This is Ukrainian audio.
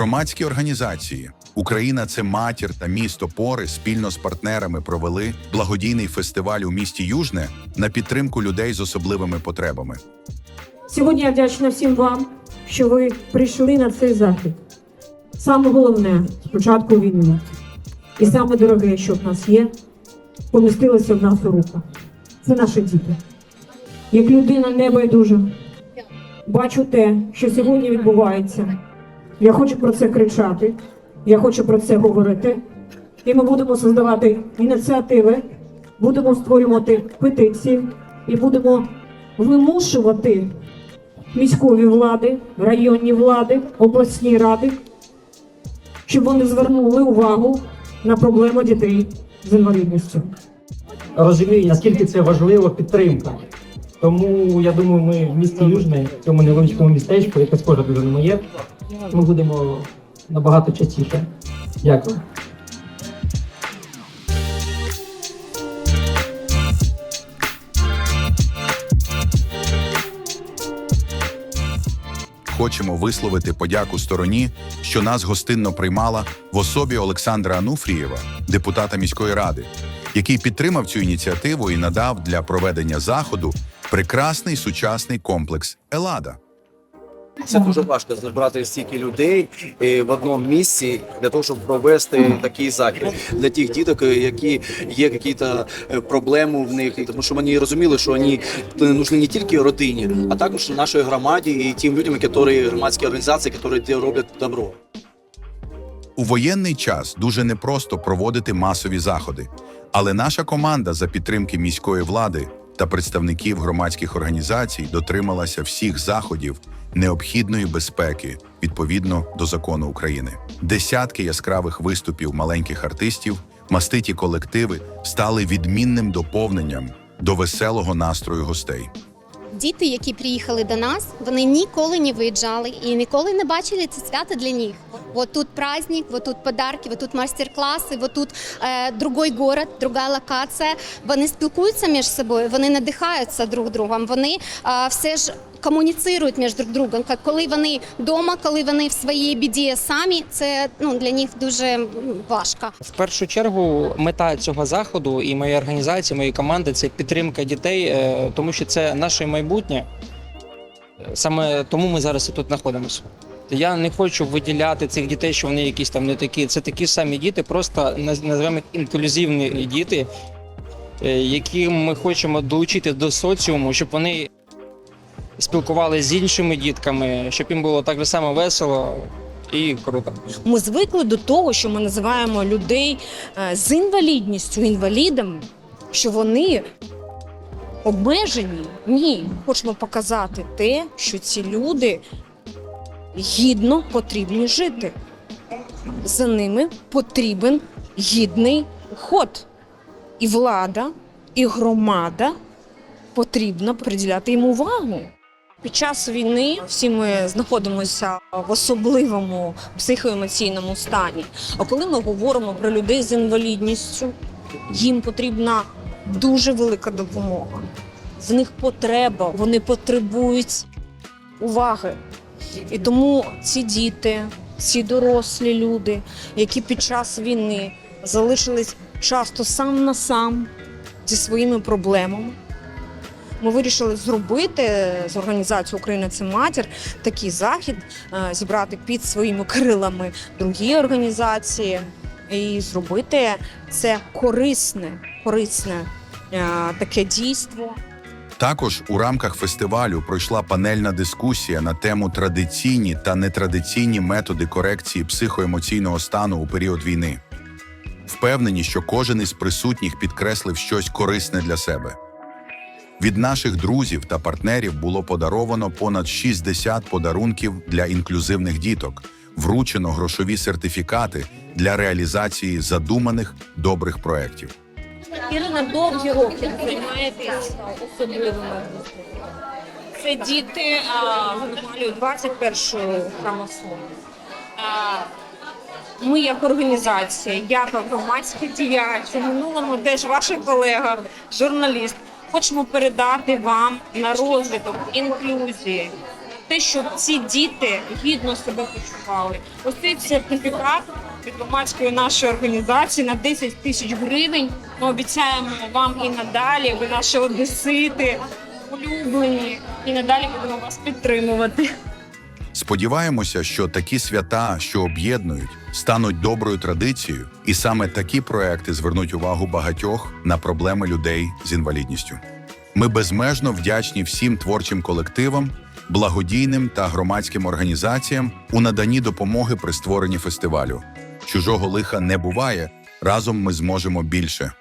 Громадські організації Україна це матір та місто Пори спільно з партнерами провели благодійний фестиваль у місті Южне на підтримку людей з особливими потребами. Сьогодні я вдячна всім вам, що ви прийшли на цей захід. Саме головне спочатку війни. І саме дороге, що в нас є, помістилося в нас у руках. Це наші діти. Як людина небайдужа, бачу те, що сьогодні відбувається. Я хочу про це кричати, я хочу про це говорити. І ми будемо создавати ініціативи, будемо створювати петиції і будемо вимушувати міської влади, районні влади, обласні ради, щоб вони звернули увагу на проблему дітей з інвалідністю. розумію, наскільки це важлива підтримка. Тому я думаю, ми в місті Южне, в цьому невеличкому містечку, яке схоже дуже на моє, ми будемо набагато частіше. Дякую. Хочемо висловити подяку стороні, що нас гостинно приймала в особі Олександра Ануфрієва, депутата міської ради, який підтримав цю ініціативу і надав для проведення заходу прекрасний сучасний комплекс Елада. Це дуже важко зібрати стільки людей е, в одному місці для того, щоб провести такий захід. Для тих діток, е, які є якісь е, проблеми в них, тому що вони розуміли, що вони нужны не тільки родині, а також нашій громаді і тим людям, які громадські організації, які роблять добро. У воєнний час дуже непросто проводити масові заходи, але наша команда за підтримки міської влади та представників громадських організацій дотрималася всіх заходів необхідної безпеки відповідно до закону України. Десятки яскравих виступів маленьких артистів, маститі колективи стали відмінним доповненням до веселого настрою гостей. Діти, які приїхали до нас, вони ніколи не виїжджали і ніколи не бачили це свято для них. Вот тут праздник, вот подарки, вот майстер-класи, вот тут е, другой город, друга локація. Вони спілкуються між собою, вони надихаються друг другом. Вони е, все ж комуніцирують між друг другом. Коли вони вдома, коли вони в своїй біді самі, це ну для них дуже важко. В першу чергу мета цього заходу і моєї організації, моєї команди це підтримка дітей, е, тому що це наше майбутнє. Саме тому ми зараз і тут знаходимося. Я не хочу виділяти цих дітей, що вони якісь там не такі. Це такі самі діти, просто називаємо їх інклюзивні діти, е, яким ми хочемо долучити до соціуму, щоб вони спілкувалися з іншими дітками, щоб їм було так само весело і круто. Ми звикли до того, що ми називаємо людей е, з інвалідністю інвалідами, що вони обмежені. Ні, хочемо показати те, що ці люди гідно потрібні жити. За ними потрібен гідний ход. І влада, і громада потрібно приділяти їм увагу. Під час війни всі ми знаходимося в особливому психоемоційному стані. А коли ми говоримо про людей з інвалідністю, їм потрібна дуже велика допомога. В них потреба, вони потребують уваги. І тому ці діти, ці дорослі люди, які під час війни залишились часто сам на сам зі своїми проблемами, ми вирішили зробити з організацією Україна це матір такий захід, е, зібрати під своїми крилами другі організації і зробити це корисне, корисне е, таке дійство. Також у рамках фестивалю пройшла панельна дискусія на тему традиційні та нетрадиційні методи корекції психоемоційного стану у період війни. Впевнені, що кожен із присутніх підкреслив щось корисне для себе. Від наших друзів та партнерів було подаровано понад 60 подарунків для інклюзивних діток, вручено грошові сертифікати для реалізації задуманих добрих проєктів. Ірина довгі роки займаєтесь особливими Це діти а, вималюють 21 хромосому. Ми як організація, я як громадський діяч, у минулому теж ваша колега, журналіст, хочемо передати вам на розвиток інклюзії те, щоб ці діти гідно себе почували. Ось цей сертифікат від громадської нашої організації на 10 тисяч гривень. Ми обіцяємо вам і надалі. Ви наші одесити, улюблені, і надалі будемо вас підтримувати. Сподіваємося, що такі свята, що об'єднують, стануть доброю традицією, і саме такі проекти звернуть увагу багатьох на проблеми людей з інвалідністю. Ми безмежно вдячні всім творчим колективам, благодійним та громадським організаціям у наданні допомоги при створенні фестивалю. Чужого лиха не буває. Разом ми зможемо більше.